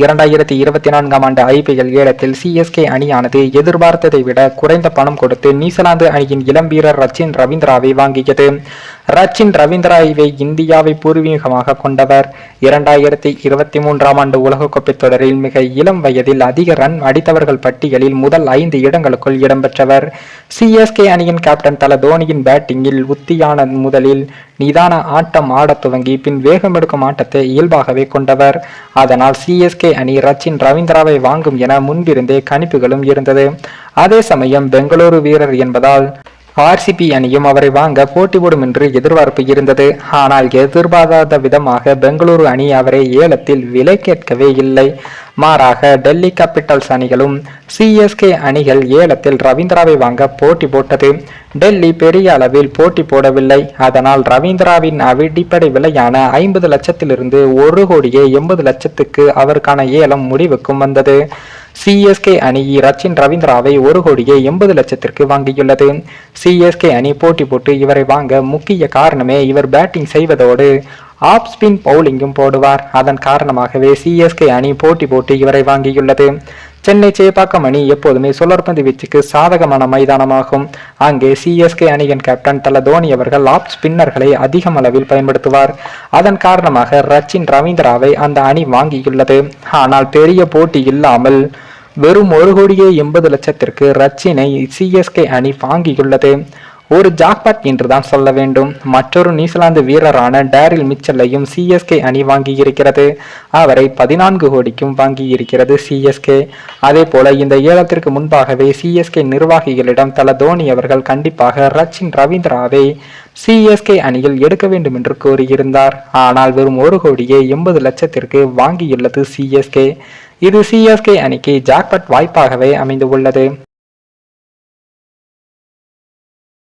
இரண்டாயிரத்தி இருபத்தி நான்காம் ஆண்டு ஐபிஎல் ஏலத்தில் சிஎஸ்கே அணியானது எதிர்பார்த்ததை விட குறைந்த பணம் கொடுத்து நியூசிலாந்து அணியின் இளம் வீரர் ரச்சின் ரவீந்திராவை வாங்கியது. ரச்சின் ரவீந்திராவை இந்தியாவை பூர்வீகமாக கொண்டவர். இரண்டாயிரத்தி இருபத்தி மூன்றாம் ஆண்டு உலகக்கோப்பை தொடரில் மிக இளம் வயதில் அதிக ரன் அடித்தவர்கள் பட்டியலில் முதல் ஐந்து இடங்களுக்குள் இடம்பெற்றவர். சிஎஸ்கே அணியின் கேப்டன் தல தோனியின் பேட்டிங்கில் உத்தியான முதலில் நிதான ஆட்டம் ஆடத் துவங்கி பின் வேகம் எடுக்கும் ஆட்டத்தை இயல்பாகவே கொண்டவர். அதனால் சிஎஸ்கே அணி ரச்சின் ரவீந்திராவை வாங்கும் என முன்பிருந்தே கணிப்புகளும் இருந்தது. அதே சமயம் பெங்களூரு வீரர் என்பதால் ஆர்சிபி அணியும் அவரை வாங்க போட்டி போடும் என்று எதிர்பார்ப்பு இருந்தது. ஆனால் எதிர்பாராத விதமாக பெங்களூரு அணி அவரை ஏலத்தில் விலை கேட்கவே இல்லை. மாறாக டெல்லி கேபிட்டல்ஸ் அணிகளும் சிஎஸ்கே அணிகள் ஏலத்தில் ரவீந்திராவை வாங்க போட்டி போட்டது. டெல்லி பெரிய அளவில் போட்டி போடவில்லை. அதனால் ரவீந்திராவின் அடிப்படை விலையான ஐம்பது லட்சத்திலிருந்து ஒரு கோடியே எண்பது லட்சத்துக்கு அவருக்கான ஏலம் முடிவுக்கும் வந்தது. சிஎஸ்கே அணி ரச்சின் ரவீந்திராவை ஒரு கோடியே எண்பது லட்சத்திற்கு வாங்கியுள்ளது. சிஎஸ்கே அணி போட்டி போட்டு இவரை வாங்க முக்கிய காரணமே இவர் பேட்டிங் செய்வதோடு ஆப் ஸ்பின் பவுலிங்கும் போடுவார். அதன் காரணமாகவே சிஎஸ்கே அணி போட்டி போட்டு இவரை வாங்கியுள்ளது. சென்னை சேப்பாக்கம் அணி எப்போதுமே சுழற்பந்து வீச்சுக்கு சாதகமான மைதானமாகும். அங்கே சிஎஸ்கே அணியின் கேப்டன் தல தோனி அவர்கள் ஆப் ஸ்பின்னர்களை அதிகம் அளவில் பயன்படுத்துவார். அதன் காரணமாக ரச்சின் ரவீந்திராவை அந்த அணி வாங்கியுள்ளது. ஆனால் பெரிய போட்டி இல்லாமல் வெறும் ஒரு கோடியே எண்பது லட்சத்திற்கு ரச்சினை சிஎஸ்கே அணி வாங்கியுள்ளது. ஒரு ஜாக்பாட் என்றுதான் சொல்ல வேண்டும். மற்றொரு நியூசிலாந்து வீரரான டேரில் மிச்சலையும் சிஎஸ்கே அணி வாங்கியிருக்கிறது. அவரை பதினான்கு கோடிக்கும் வாங்கியிருக்கிறது சிஎஸ்கே அதே போல இந்த ஏலத்திற்கு முன்பாகவே சிஎஸ்கே நிர்வாகிகளிடம் தல தோனி அவர்கள் கண்டிப்பாக ரச்சின் ரவீந்திராவை சிஎஸ்கே அணியில் எடுக்க வேண்டும் என்று கூறியிருந்தார் ஆனால் வெறும் ஒரு கோடியே எண்பது லட்சத்திற்கு வாங்கியுள்ளது சிஎஸ்கே இது சிஎஸ்கே அணிக்கு ஜாக்பட் வாய்ப்பாகவே அமைந்து உள்ளது